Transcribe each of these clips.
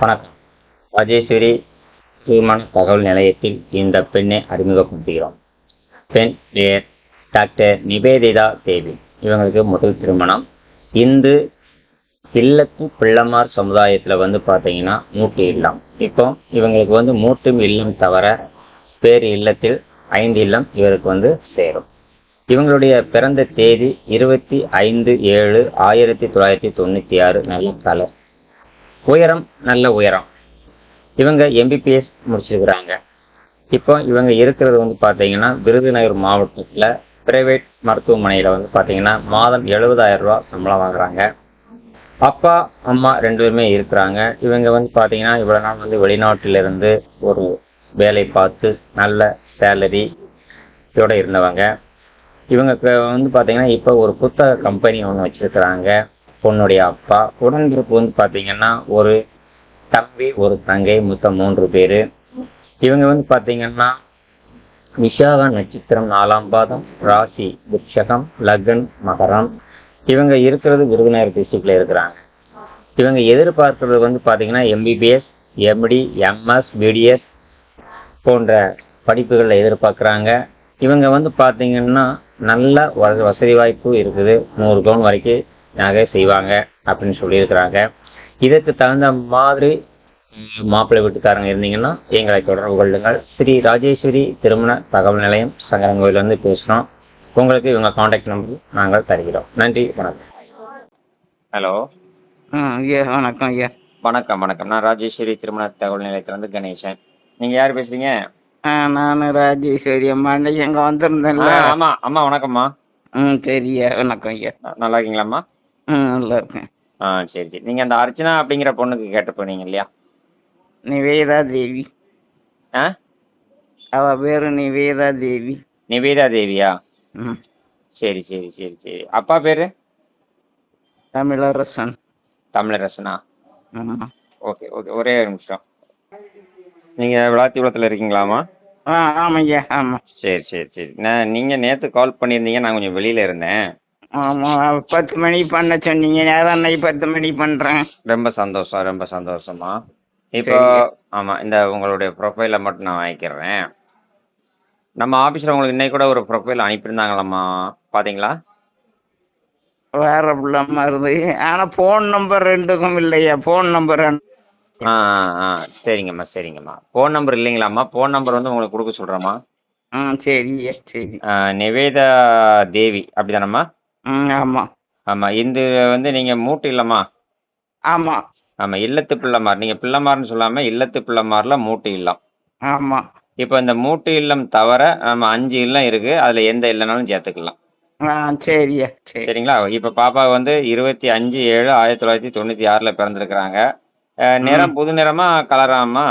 வணக்கம். ராஜேஸ்வரி ஹியூமன் தகவல் நிலையத்தில் இந்த பெண்ணை அறிமுகப்படுத்துகிறோம். பெண் பேர் டாக்டர் நிவேதிதா தேவி. இவங்களுக்கு முதல் திருமணம். இந்து இல்லத்து பிள்ளமார் சமுதாயத்தில் வந்து பார்த்தீங்கன்னா மூட்டு இல்லம். இப்போ இவங்களுக்கு வந்து மூட்டும் இல்லம் தவிர பேர் இல்லத்தில் ஐந்து இல்லம் இவருக்கு வந்து சேரும். இவங்களுடைய பிறந்த தேதி இருபத்தி ஐந்து ஏழு ஆயிரத்தி தொள்ளாயிரத்தி தொண்ணூற்றி ஆறு. நல்ல கலர் உயரம் நல்ல உயரம். இவங்க எம்பிபிஎஸ் முடிச்சிருக்கிறாங்க. இப்போ இவங்க இருக்கிறது வந்து பார்த்தீங்கன்னா விருதுநகர் மாவட்டத்தில் பிரைவேட் மருத்துவமனையில் வந்து பார்த்தீங்கன்னா மாதம் எழுபதாயிரம் ரூபா சம்பளம் வாங்குறாங்க. அப்பா அம்மா ரெண்டு பேருமே இருக்கிறாங்க. இவங்க வந்து பார்த்தீங்கன்னா இவ்வளோ நாள் வந்து வெளிநாட்டிலிருந்து ஒரு வேலை பார்த்து நல்ல சேலரி இதோட இருந்தவங்க. இவங்க க- வந்து பார்த்தீங்கன்னா இப்போ ஒரு புத்தக கம்பெனி ஒன்று வச்சுருக்கிறாங்க. பொண்ணுடைய அப்பா. உடன்பிறப்பு வந்து பார்த்தீங்கன்னா ஒரு தம்பி ஒரு தங்கை மொத்தம் மூன்று பேர். இவங்க வந்து பார்த்தீங்கன்னா விஷாக நட்சத்திரம் நாலாம் பாதம் ராசி விருஷகம் லக்ன் மகரம். இவங்க இருக்கிறது விருதுநகர் டிஸ்ட்ரிக்டில் இருக்கிறாங்க. இவங்க எதிர்பார்க்கறது வந்து பார்த்தீங்கன்னா எம்பிபிஎஸ் எம்டி எம்எஸ் பிடிஎஸ் போன்ற படிப்புகளில் எதிர்பார்க்குறாங்க. இவங்க வந்து பார்த்தீங்கன்னா நல்ல வச வசதி வாய்ப்பு இருக்குது. நூறு பவுன் வரைக்கும் நகை செய்வாங்க அப்படின்னு சொல்லியிருக்கிறாங்க. இதற்கு தகுந்த மாதிரி மாப்பிள்ளை வீட்டுக்காரங்க இருந்தீங்கன்னா எங்களை தொடர்பு கொள்ளுங்கள். ஸ்ரீ ராஜேஸ்வரி திருமண தகவல் நிலையம் சங்கரங்கோயிலேருந்து பேசுகிறோம் உங்களுக்கு இவங்க காண்டாக்ட் நம்பர் நாங்கள் தருகிறோம். நன்றி வணக்கம். ஹலோ ஆ ஐயா வணக்கம் ஐயா. வணக்கம் வணக்கம். நான் ராஜேஸ்வரி திருமண தகவல் நிலையத்திலிருந்து கணேசன். நீங்கள் யார் பேசுகிறீங்க ஆ நான் ராஜேஸ்வரி அம்மா. அன்னைக்கு அங்கே வந்திருந்தேன்ல. ஆமா அம்மா வணக்கம்மா. ம் சரியா வணக்கம் ஐயா. நல்லா இருக்கீங்களாம்மா? ம் நல்லா இருக்கேன் ஆ சரி சரி. நீங்க அந்த அர்ச்சனா அப்படிங்கிற பொண்ணுக்கு கேட்டு போனீங்க இல்லையா? நிவேதா தேவி. ஆ? அவ பேரு நிவேதா தேவி. நிவேதா தேவியா? ம். சரி சரி சரி சரி. அப்பா பேரு? தமிழரசன். தமிழரசனா? ஆமா. Okay okay. ஒரே ஒரு நிமிஷம். நீங்க விளாத்திகுளத்துல இருக்கீங்களாம்மா? ஆ ஆமாம் ஐயா ஆமாம் சரி சரி சரி. நான் நீங்க நேத்து கால் பண்ணியிருந்தீங்க நான் கொஞ்சம் வெளியில இருந்தேன். ஆமாம் பத்து மணி பண்ண சொன்னீங்க. நேரம் பத்து மணி பண்ணுறேன் ரொம்ப சந்தோஷம் ரொம்ப சந்தோஷமா. இப்போ ஆமா இந்த உங்களுடைய ப்ரொஃபைலை மட்டும் நான் வாங்கிக்கிறேன். நம்ம ஆபீஸ்ல உங்களுக்கு இன்னைக்கு கூட ஒரு ப்ரொஃபைல் அனுப்பியிருந்தாங்களாம்மா? பாத்தீங்களா? வேற பிள்ளை மருது ஆனால் ஃபோன் நம்பர் ரெண்டுக்கும் இல்லையா. ஃபோன் நம்பர் ஆ ஆ, சரிங்கம்மா சரிங்கம்மா. ஃபோன் நம்பர் இல்லைங்களாம்மா? ஃபோன் நம்பர் வந்து உங்களுக்கு கொடுக்க சொல்கிறேம்மா ஆ சரி சரி நிவேதா தேவி. அப்படிதானம்மா? ம் ஆமாம் ஆமாம் இந்த வந்து நீங்கள் மூட்டு இல்லைம்மா. ஆமாம் ஆமாம் இல்லத்து பிள்ளைமார். நீங்கள் பிள்ளைமார்னு சொல்லாமல் இல்லத்து பிள்ளைமாரில் மூட்டு இல்லம். ஆமாம் இப்போ இந்த மூட்டு இல்லம் தவிர நம்ம அஞ்சு இல்லம் இருக்குது அதில் எந்த இல்லைனாலும் சேர்த்துக்கலாம். சரியா சரி. சரிங்களா? இப்போ பாப்பா வந்து இருபத்தி அஞ்சு ஏழு ஆயிரத்தி தொள்ளாயிரத்தி தொண்ணூற்றி ஆறில் பிறந்திருக்கிறாங்க. நிறம் புது நிறமா கலராம்மா?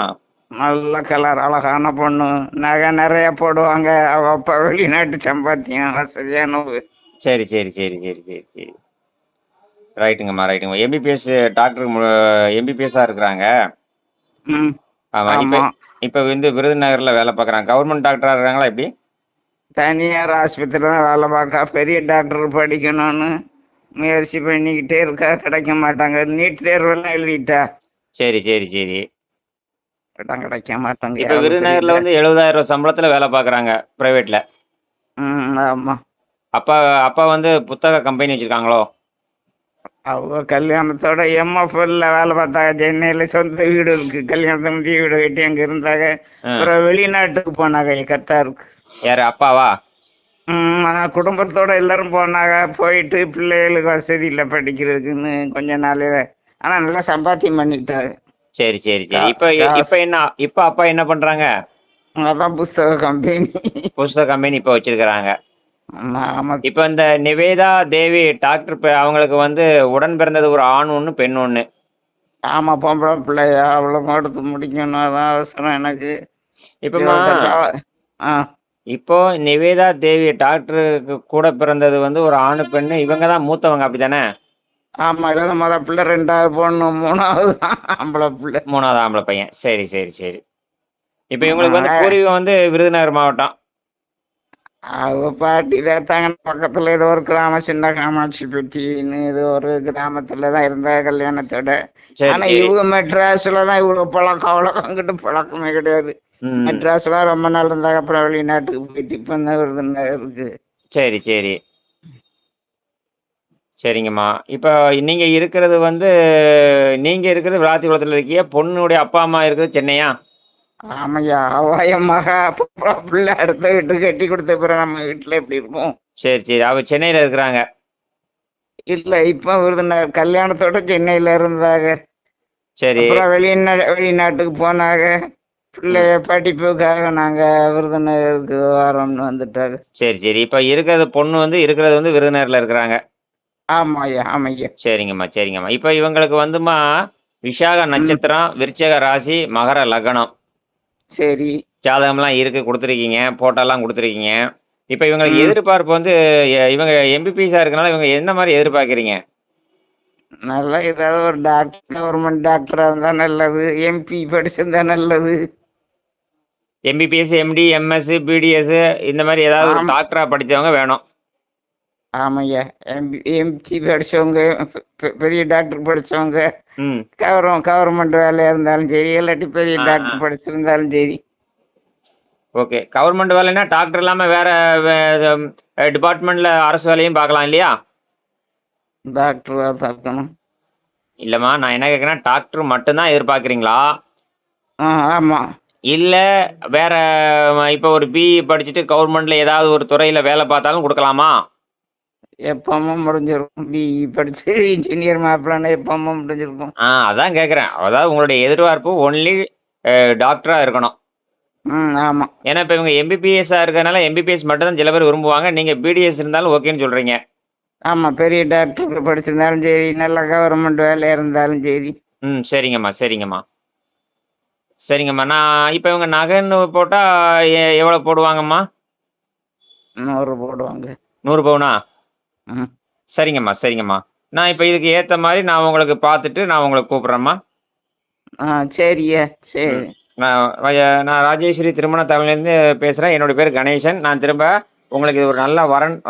நல்ல கலர் அழகான பொண்ணு. நகை நிறைய போடுவாங்க. அவ அப்பா வெளிநாட்டு சம்பாத்தியம் வசதியானவு சரி சரி சரி சரி சரி சரி. ரைட்டுங்கம்மா ரைட்டுங்கம்மா எம்பிபிஎஸ் டாக்டர் எம்பிபிஎஸ்ஸாக இருக்கிறாங்க. ம். ஆமாம் இப்போ இப்போ வந்து விருதுநகரில் வேலை பார்க்குறாங்க. கவர்மெண்ட் டாக்டராக இருக்காங்களா எப்படி? தனியார் ஆஸ்பத்திரியில் தான் வேலை பார்க்கா பெரிய டாக்டர் படிக்கணும்னு முயற்சி பண்ணிக்கிட்டே இருக்கா. கிடைக்க மாட்டாங்க. நீட் தேர்வெல்லாம் எழுதிட்டா. சரி சரி சரி. இடம் கிடைக்க மாட்டாங்க இப்போ விருதுநகரில். வந்து எழுபதாயிரம் ரூபா சம்பளத்தில் வேலை பார்க்குறாங்க ப்ரைவேட்டில் ம் ஆமா. அப்பா அப்பா வந்து புத்தக கம்பெனி வச்சுருக்காங்களோ? அவங்க கல்யாணத்தோட எம்எஃப்எல்ல வேலை பார்த்தாங்க சென்னையில சொந்த வீடு இருக்கு. கல்யாணத்துக்கு முந்தைய வீடு கட்டி அங்க இருந்தாங்க. அப்புறம் வெளிநாட்டுக்கு போனாங்க கத்தாருக்கு. யார் அப்பாவா? ம், ஆனா குடும்பத்தோட எல்லாரும் போனாங்க. போயிட்டு பிள்ளைகளுக்கு வசதி இல்லை படிக்கிறதுக்குன்னு கொஞ்ச நாள். ஆனா நல்லா சம்பாத்தியம் பண்ணிட்டாங்க. சரி சரி சரி. இப்போ. இப்போ என்ன இப்போ அப்பா என்ன பண்ணுறாங்க அதான் புஸ்தக கம்பெனி புஸ்தக கம்பெனி இப்போ வச்சிருக்கிறாங்க. இப்போ இந்த நிவேதா தேவி டாக்டர் அவங்களுக்கு வந்து உடன் பிறந்தது ஒரு ஆண் ஒன்று பெண் ஒன்று ஆமா பொம்பளை பிள்ளையா அவ்வளோ கொடுத்து முடிக்கணும் அதான் அவசரம் எனக்கு. இப்போம்மா ஆ. இப்போ நிவேதா தேவி டாக்டருக்கு கூட பிறந்தது வந்து ஒரு ஆணு பெண்ணு இவங்க தான் மூத்தவங்க அப்படிதானே ஆமா இல்லாத முத பிள்ளை ரெண்டாவது பொண்ணு மூணாவது ஆம்பளை பிள்ளை. மூணாவது ஆம்பளை பையன். சரி சரி சரி. இப்போ இவங்களுக்கு வந்து பூர்வீகம் வந்து விருதுநகர் மாவட்டம். அவ பாட்டி தான் பக்கத்துல ஏதோ ஒரு கிராமம் சின்ன காமாட்சி பெட்டின்னு ஏதோ ஒரு கிராமத்துல தான் இருந்தா கல்யாணத்தோட. ஆனா இவங்க மெட்ராஸ்ல தான் இவ்வளவு பழக்கம் அவ்வளவு அங்கிட்டு பழக்கமே கிடையாது. மெட்ராஸ்ல ரொம்ப நாள் இருந்தாங்க அப்புறம் வெளிநாட்டுக்கு போயிட்டு இப்ப தான் இருக்கு. சரி சரி. சரிங்கம்மா. இப்போ நீங்க இருக்கிறது வந்து நீங்க இருக்கிறது விளாத்திக்குளத்தில் இருக்கீங்க பொண்ணுடைய அப்பா அம்மா இருக்கிறது சென்னையா? ஆமையா அவ என் மகா பிள்ளை அடுத்த வீட்டுக்கு கட்டி கொடுத்த பிறகு நம்ம வீட்டுல எப்படி இருப்போம்? சரி சரி. அவ சென்னையில் இருக்கிறாங்க. இல்ல இப்ப விருதுநகர் கல்யாணத்தோட சென்னையில இருந்தாங்க சரி. அப்புறம் வெளிநா வெளிநாட்டுக்கு போனாங்க பிள்ளைய படிப்புக்காக நாங்க விருதுநகருக்கு வரோம்னு வந்துட்டாங்க சரி சரி. இப்போ இருக்கிறது பொண்ணு வந்து இருக்கிறது வந்து விருதுநகரில் இருக்கிறாங்க. ஆமாய்யா ஆமாய்யா. சரிங்கம்மா சரிங்கம்மா. இப்போ இவங்களுக்கு வந்துமா விஷாக நட்சத்திரம் விருச்சக ராசி மகர லக்னம். சரி. ஜாதகம்லாம் இருக்கு கொடுத்துருக்கீங்க போட்டோலாம் கொடுத்துருக்கீங்க. இப்போ இவங்களுக்கு. எதிர்பார்ப்பு வந்து இவங்க எம்பிபிஸாக இருக்கனால இவங்க எந்த மாதிரி எதிர்பார்க்குறீங்க? நல்லா ஏதாவது ஒரு டாக்டர் கவர்மெண்ட் டாக்டரா இருந்தா நல்லது எம்பி படிச்சிருந்தா நல்லது. எம்பிபிஎஸ் எம்டி எம்எஸ் பிடிஎஸ் இந்த மாதிரி ஏதாவது ஒரு ஆமா. டாக்டரா படிச்சவங்க வேணும். ஆமாய்யா. எம்சி படிச்சவங்க பெரிய டாக்டர் படிச்சவங்க கவர்மெண்ட் கவர்மெண்ட் வேலையா இருந்தாலும் சரி இல்லாட்டி பெரிய டாக்டர். படிச்சிருந்தாலும் சரி. ஓகே கவர்மெண்ட் வேலைன்னா டாக்டர் இல்லாமல் வேற டிபார்ட்மெண்ட்ல அரசு வேலையும் பார்க்கலாம் இல்லையா? டாக்டரா பார்க்கணும். இல்லைம்மா நான் என்ன கேட்குறேன்னா டாக்டர் மட்டும்தான் எதிர்பார்க்குறீங்களா? ஆமா. இல்லை வேற இப்போ ஒரு பிஇ படிச்சுட்டு கவர்மெண்ட்ல ஏதாவது ஒரு துறையில் வேலை பார்த்தாலும் கொடுக்கலாமா? எப்பவும் முடிஞ்சிருக்கும். பிஇ படிச்சு இன்ஜினியர் மாப்பிள்ளை எப்பவும் முடிஞ்சிருக்கும். ஆ அதான் கேட்குறேன் அதாவது உங்களுடைய எதிர்பார்ப்பு ஒன்லி டாக்டராக இருக்கணும். ம் ஆமா. ஏன்னா இப்போ இவங்க எம்பிபிஎஸ்ஸாக இருக்கிறதுனால எம்பிபிஎஸ் மட்டும் தான் சில பேர் விரும்புவாங்க. நீங்கள் பிடிஎஸ் இருந்தாலும் ஓகேன்னு சொல்கிறீங்க ஆமா பெரிய டாக்டர் படிச்சிருந்தாலும் சரி நல்ல கவர்மெண்ட் வேலையா இருந்தாலும் சரி. ம் சரிங்கம்மா சரிங்கம்மா. சரிங்கம்மா நான் இப்போ இவங்க நகைன்னு போட்டால் எவ்வளோ போடுவாங்கம்மா? நூறு போடுவாங்க. நூறு பவுனா? ம் சரிங்கம்மா சரிங்கம்மா. நான் இப்போ இதுக்கு ஏற்ற மாதிரி நான் உங்களுக்கு பார்த்துட்டு நான் உங்களுக்கு கூப்பிட்றேம்மா. ஆ சரியா சரி. நான் வய- நான் ராஜேஸ்வரி திருமண தமிழ்லேருந்து பேசுகிறேன் என்னோட பேர் கணேசன். நான் திரும்ப உங்களுக்கு இது ஒரு நல்ல வரன்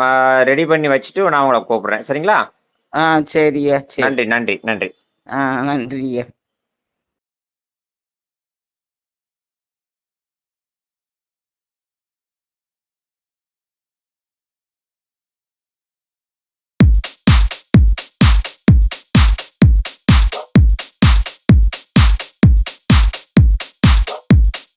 ரெடி பண்ணி வச்சுட்டு நான் உங்களை கூப்பிட்றேன். சரிங்களா? ஆ சரியா சரி. நன்றி நன்றி நன்றி. ஆ நன்றியா.